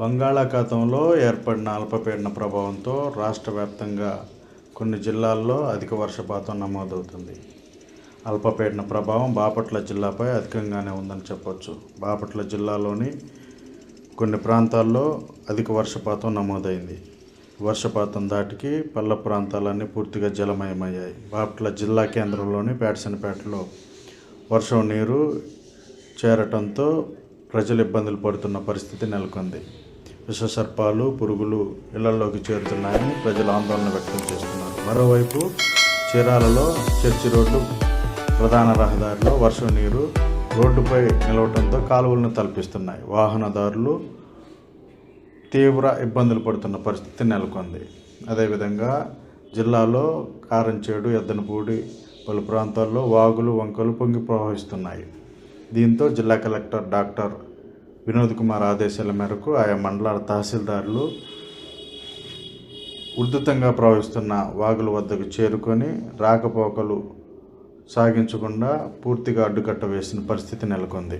బంగాళాఖాతంలో ఏర్పడిన అల్పపీడన ప్రభావంతో రాష్ట్ర వ్యాప్తంగా కొన్ని జిల్లాల్లో అధిక వర్షపాతం నమోదవుతుంది. అల్పపీడన ప్రభావం బాపట్ల జిల్లాపై అధికంగానే ఉందని చెప్పవచ్చు బాపట్ల జిల్లాలోని కొన్ని ప్రాంతాల్లో అధిక వర్షపాతం నమోదైంది. వర్షపాతం దాటికి పల్ల ప్రాంతాలన్నీ పూర్తిగా జలమయమయ్యాయి. బాపట్ల జిల్లా కేంద్రంలోని పేటసనపేటలో వర్షం నీరు చేరటంతో ప్రజలు ఇబ్బందులు పడుతున్న పరిస్థితి నెలకొంది. విషసర్పాలు పురుగులు ఇళ్ళలోకి చేరుతున్నాయని ప్రజలు ఆందోళన వ్యక్తం చేస్తున్నారు. మరోవైపు చీరాలలో చర్చి రోడ్డు ప్రధాన రహదారిలో వర్షం నీరు రోడ్డుపై నిలవటంతో కాలువలను తలపిస్తున్నాయి. వాహనదారులు తీవ్ర ఇబ్బందులు పడుతున్న పరిస్థితి నెలకొంది. అదేవిధంగా జిల్లాలో కారంచేడు ఎద్దనపూడి పలు ప్రాంతాల్లో వాగులు వంకలు పొంగి ప్రవహిస్తున్నాయి. దీంతో జిల్లా కలెక్టర్ డాక్టర్ వినోద్ కుమార్ ఆదేశాల మేరకు ఆయా మండలాల తహసీల్దారులు ఉధృతంగా ప్రవహిస్తున్న వాగుల వద్దకు చేరుకొని రాకపోకలు సాగించకుండా పూర్తిగా అడ్డుకట్ట వేసిన పరిస్థితి నెలకొంది.